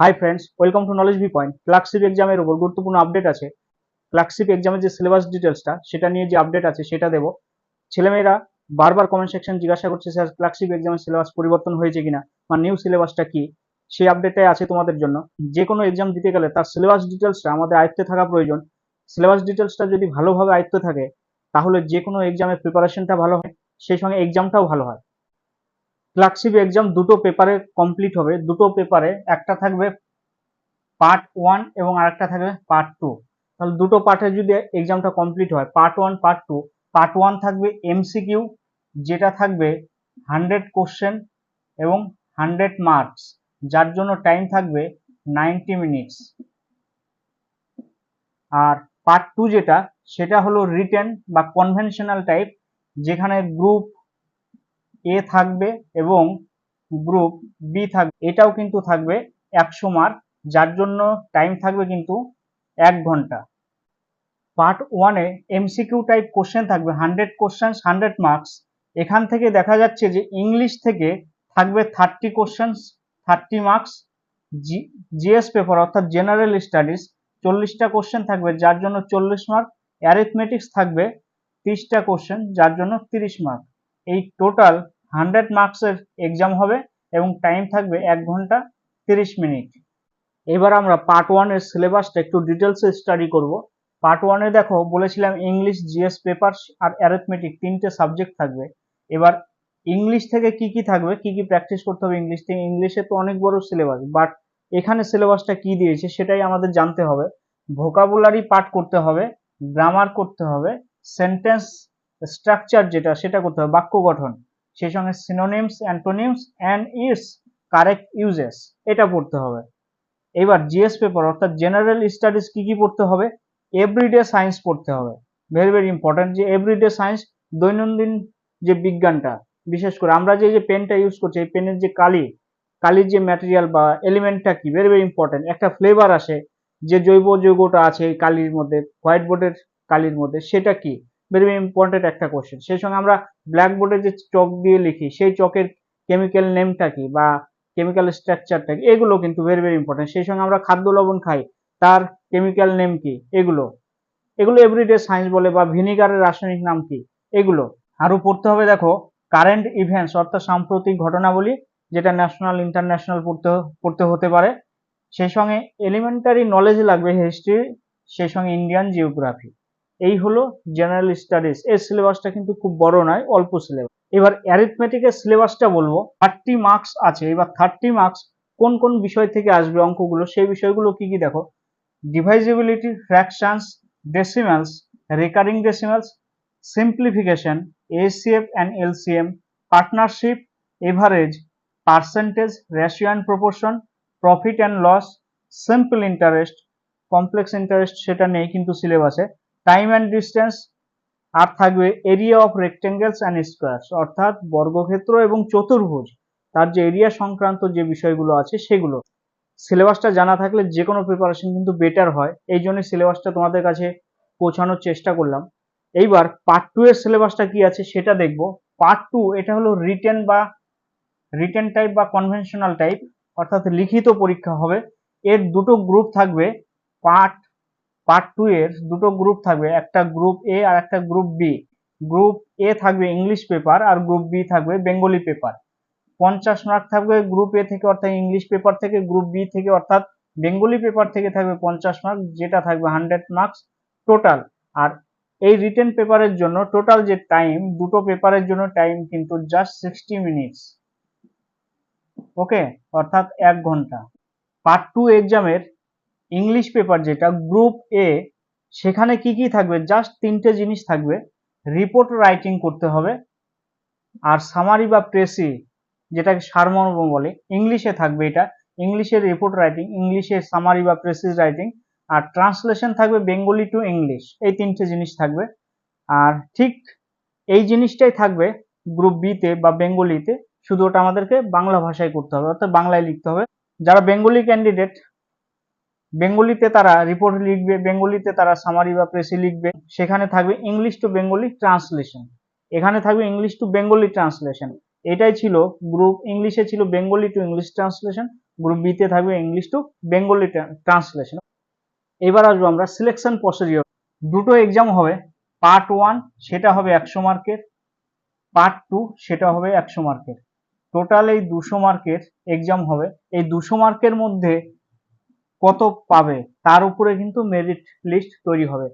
Hi friends welcome to knowledge V point clerkship এক্সামের উপর গুরুত্বপূর্ণ আপডেট আছে। ক্লার্কশিপ এক্সামের যে সিলেবাস ডিটেলসটা সেটা নিয়ে যে আপডেট আছে, সেটা দেবো। ছেলেমেয়েরা বারবার কমেন্ট সেকশন জিজ্ঞাসা করছে, স্যার ক্লার্কশিপ এক্সামের সিলেবাস পরিবর্তন হয়েছে কিনা বা নিউ সিলেবাসটা কি? সেই আপডেটটাই আছে তোমাদের জন্য। যে কোনো এক্সাম দিতে গেলে তার সিলেবাস ডিটেলসটা আমাদের আয়ত্তে থাকা প্রয়োজন। সিলেবাস ডিটেলসটা যদি ভালোভাবে আয়ত্তে থাকে, তাহলে যে কোনো এক্সামের প্রিপারেশনটা ভালো হয়, সেই সঙ্গে এক্সামটাও ভালো হয়। ক্লার্কশিপ এক্সাম দুটো পেপারে কমপ্লিট হবে। দুটো পেপারে একটা থাকবে পার্ট ওয়ান এবং আরেকটা থাকবে পার্ট টু তাহলে দুটো পার্টে যদি এক্সামটা কমপ্লিট হয় part one part two part one থাকবে এমসিকিউ যেটা থাকবে হান্ড্রেড কোশ্চেন এবং হান্ড্রেড মার্কস যার জন্য টাইম থাকবে নাইনটি মিনিটস আর পার্ট টু যেটা, সেটা হলো রিটেন বা কনভেনশনাল টাইপ যেখানে গ্রুপ এ থাকবে এবং গ্রুপ বি থাকবে। এটাও কিন্তু থাকবে একশো মার্ক যার জন্য টাইম থাকবে কিন্তু এক ঘণ্টা। পার্ট ওয়ানে এমসিকিউ টাইপ কোশ্চেন থাকবে হান্ড্রেড কোশ্চেন হান্ড্রেড মার্কস এখান থেকে দেখা যাচ্ছে যে ইংলিশ থেকে থাকবে thirty question thirty marks G GS paper অর্থাৎ জেনারেল স্টাডিজ চল্লিশটা কোশ্চেন থাকবে, যার জন্য চল্লিশ মার্ক অ্যারিথমেটিক্স থাকবে তিরিশটা কোশ্চেন যার জন্য তিরিশ মার্ক এই টোটাল হান্ড্রেড মার্কসের এক্সাম হবে এবং টাইম থাকবে এক ঘণ্টা তিরিশ মিনিট এবার আমরা পার্ট ওয়ানের সিলেবাসটা একটু ডিটেলসে স্টাডি করব। পার্ট ওয়ানে দেখো বলেছিলাম ইংলিশ জিএস পেপার আর অ্যারিথমেটিক তিনটে সাবজেক্ট থাকবে। এবার ইংলিশ থেকে কি কি থাকবে, কি কি প্র্যাকটিস করতে হবে ইংলিশ থেকে? ইংলিশে তো অনেক বড় সিলেবাস বাট এখানে সিলেবাসটা কি দিয়েছে সেটাই আমাদের জানতে হবে। ভোকাবুলারি পার্ট করতে হবে গ্রামার করতে হবে সেন্টেন্স স্ট্রাকচার যেটা, সেটা করতে হবে। বাক্য গঠন। সেই সঙ্গে synonyms antonyms and its correct usages এটা পড়তে হবে। এবার জিএস পেপার অর্থাৎ জেনারেল স্টাডিজ কি কি পড়তে হবে? এভরিডে সায়েন্স পড়তে হবে। ভেরি ভেরি ইম্পর্টেন্ট যে এভরিডে সায়েন্স দৈনন্দিন যে বিজ্ঞানটা, বিশেষ করে আমরা যে যে পেনটা ইউজ করছি, এই পেনের যে কালি, কালির যে ম্যাটেরিয়াল বা এলিমেন্টটা কি ভেরি ভেরি ইম্পর্টেন্ট একটা ফ্লেভার আসে, যে জৈব যৌগটা আছে এই কালির মধ্যে হোয়াইট বোর্ডের কালির মধ্যে, সেটা কি? ভেরি ইম্পর্টেন্ট একটা কোশ্চেন সেই সঙ্গে আমরা ব্ল্যাক বোর্ডে যে চক দিয়ে লিখি, সেই চকের কেমিক্যাল নেমটা কি বা কেমিক্যাল স্ট্রাকচারটা কি, এগুলো কিন্তু ভেরি ভেরি ইম্পর্টেন্ট সেই সঙ্গে আমরা খাদ্য লবণ খাই, তার কেমিক্যাল নেম কি? এগুলো। এগুলো এভরিডে সায়েন্স বলে বা ভিনিগারের রাসায়নিক নাম কি? এগুলো। আরও পড়তে হবে দেখো কারেন্ট ইভেন্টস অর্থাৎ সাম্প্রতিক ঘটনাবলী, যেটা ন্যাশনাল ইন্টারন্যাশনাল পড়তে পড়তে হতে পারে। সেই সঙ্গে এলিমেন্টারি নলেজ লাগবে হিস্ট্রি সেই সঙ্গে ইন্ডিয়ান জিওগ্রাফি এই হলো জেনারেল স্টাডিজ এর সিলেবাসটা কিন্তু খুব বড় নয়, অল্প সিলেবাস এবার অ্যারিথমেটিকের সিলেবাসটা বলব। থার্টি মার্কস আছে। এবার থার্টি মার্কস কোন কোন বিষয় থেকে আসবে অঙ্কগুলো, সেই বিষয়গুলো কি কি দেখো? Divisibility fractions decimals recurring decimals simplification HCF and LCM partnership average percentage ratio and proportion profit and loss simple interest complex interest সেটা নেই কিন্তু সিলেবাসে টাইম অ্যান্ড ডিস্টেন্স আর থাকবে area of rectangles and squares অর্থাৎ বর্গক্ষেত্র এবং চতুর্ভুজ। তার যে এরিয়া সংক্রান্ত যে বিষয়গুলো আছে সেগুলো। সিলেবাসটা জানা থাকলে যে কোনো প্রিপারেশন কিন্তু বেটার হয়। এই জন্য সিলেবাসটা তোমাদের কাছে পৌঁছানোর চেষ্টা করলাম। এইবার পার্ট টু এর সিলেবাসটা কি আছে সেটা দেখব। পার্ট টু এটা হলো রিটেন বা রিটেন টাইপ বা কনভেনশনাল টাইপ অর্থাৎ লিখিত পরীক্ষা হবে। এর দুটো গ্রুপ থাকবে। পার্ট পার্ট টু এর দুটো গ্রুপ থাকবে, একটা গ্রুপ এ আর একটা গ্রুপ বি গ্রুপ এ থাকবে ইংলিশ পেপার আর গ্রুপ বি থাকবে বেঙ্গলি পেপার পঞ্চাশ মার্ক থাকবে গ্রুপ এ থেকে অর্থাৎ ইংলিশ পেপার থেকে গ্রুপ বি থেকে অর্থাৎ বেঙ্গলি পেপার থেকে থাকবে পঞ্চাশ মার্ক যেটা থাকবে হান্ড্রেড মার্কস টোটাল আর এই রিটেন পেপারের জন্য টোটাল যে টাইম দুটো পেপারের জন্য টাইম কিন্তু জাস্ট সিক্সটি মিনিটস ওকে অর্থাৎ এক ঘণ্টা। পার্ট টু এক্সামের ইংলিশ পেপার যেটা গ্রুপ এ সেখানে কি কি থাকবে? জাস্ট তিনটে জিনিস থাকবে। রিপোর্ট রাইটিং করতে হবে। আর সামারি বা প্রেসি যেটাকে সারমর্ম বলে ইংলিশে থাকবে এটা। ইংলিশের রিপোর্ট রাইটিং ইংলিশের সামারি বা প্রেসিস রাইটিং আর ট্রান্সলেশন থাকবে বেঙ্গলি টু ইংলিশ এই তিনটে জিনিস থাকবে। আর ঠিক এই জিনিসটাই থাকবে গ্রুপ বিতে বা বেঙ্গলিতে শুধু ওটা আমাদেরকে বাংলা ভাষায় করতে হবে, অর্থাৎ বাংলায় লিখতে হবে। যারা বেঙ্গলি ক্যান্ডিডেট বেঙ্গলিতে তারা রিপোর্ট লিখবে, বেঙ্গলিতে তারা সামারি বা প্রেসি লিখবে। সেখানে থাকবে ইংলিশ টু বেঙ্গলি ট্রান্সলেশন এখানে থাকবে ইংলিশ টু বেঙ্গলি ট্রান্সলেশন এটাই ছিল গ্রুপ ইংলিশে ছিল Bengali to English translation group বিতে থাকবে ইংলিশ টু বেঙ্গলি ট্রান্সলেশন এবার আসব আমরা সিলেকশন প্রসিডিওর দুটো এক্সাম হবে পার্ট ওয়ান সেটা হবে একশো মার্কের পার্ট টু সেটা হবে একশো মার্কের। টোটাল এই দুশো মার্কের এক্সাম হবে। এই দুশো মার্কের মধ্যে কত পাবে, তার উপরে কিন্তু মেরিট লিস্ট তৈরি হবে।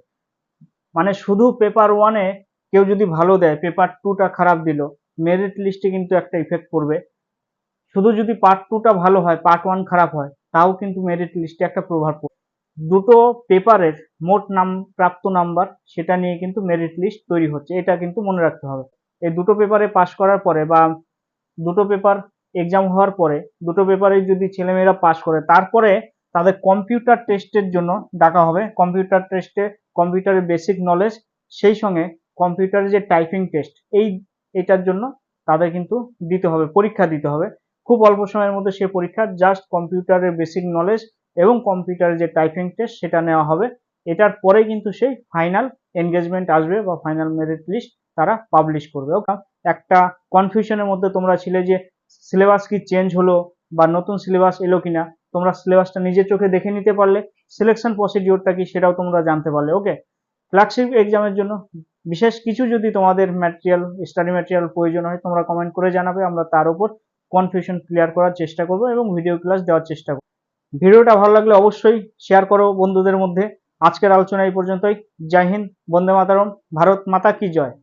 মানে শুধু পেপার ওয়ানে কেউ যদি ভালো দেয় পেপার টুটা খারাপ দিল মেরিট লিস্টে কিন্তু একটা ইফেক্ট পড়বে। শুধু যদি পার্ট টুটা ভালো হয় পার্ট ওয়ান খারাপ হয়, তাও কিন্তু মেরিট লিস্টে একটা প্রভাব পড়বে। দুটো পেপারের মোট নাম, প্রাপ্ত নাম্বার সেটা নিয়ে কিন্তু মেরিট লিস্ট তৈরি হচ্ছে, এটা কিন্তু মনে রাখতে হবে। এই দুটো পেপারে পাশ করার পরে বা দুটো পেপার এক্সাম হওয়ার পরে, দুটো পেপারে যদি ছেলেমেয়েরা পাশ করে, তারপরে তাদের কম্পিউটার টেস্টের জন্য ডাকা হবে। কম্পিউটার টেস্টে কম্পিউটারের বেসিক নলেজ সেই সঙ্গে কম্পিউটারের যে টাইপিং টেস্ট এই, এটার জন্য তাদের কিন্তু দিতে হবে, পরীক্ষা দিতে হবে। খুব অল্প সময়ের মধ্যে সে পরীক্ষা জাস্ট কম্পিউটারের বেসিক নলেজ এবং কম্পিউটারের যে টাইপিং টেস্ট সেটা নেওয়া হবে। এটার পরে কিন্তু সেই ফাইনাল এনগেজমেন্ট আসবে বা ফাইনাল মেরিট লিস্ট তারা পাবলিশ করবে। একটা কনফিউশনের মধ্যে তোমরা ছিলে যে সিলেবাস কি চেঞ্জ হলো বা নতুন সিলেবাস এলো কিনা তোমরা সিলেবাসটা নিজের চোখে দেখে নিতে পারলে সিলেকশন প্রসিডিওরটা কি সেটাও তোমরা জানতে পারলে ওকে ফ্ল্যাগশিপ এক্সামের জন্য বিশেষ কিছু যদি তোমাদের ম্যাটেরিয়াল স্টাডি ম্যাটেরিয়াল প্রয়োজন হয়, তোমরা কমেন্ট করে জানাবে, আমরা তার উপর কনফিউশন ক্লিয়ার করার চেষ্টা করব এবং ভিডিও ক্লাস দেওয়ার চেষ্টা করব। ভিডিওটা ভালো লাগলে অবশ্যই শেয়ার করো বন্ধুদের মধ্যে। আজকের আলোচনা এই পর্যন্তই। জয় হিন্দ, বন্দে মাতারম, ভারত মাতা কি জয়?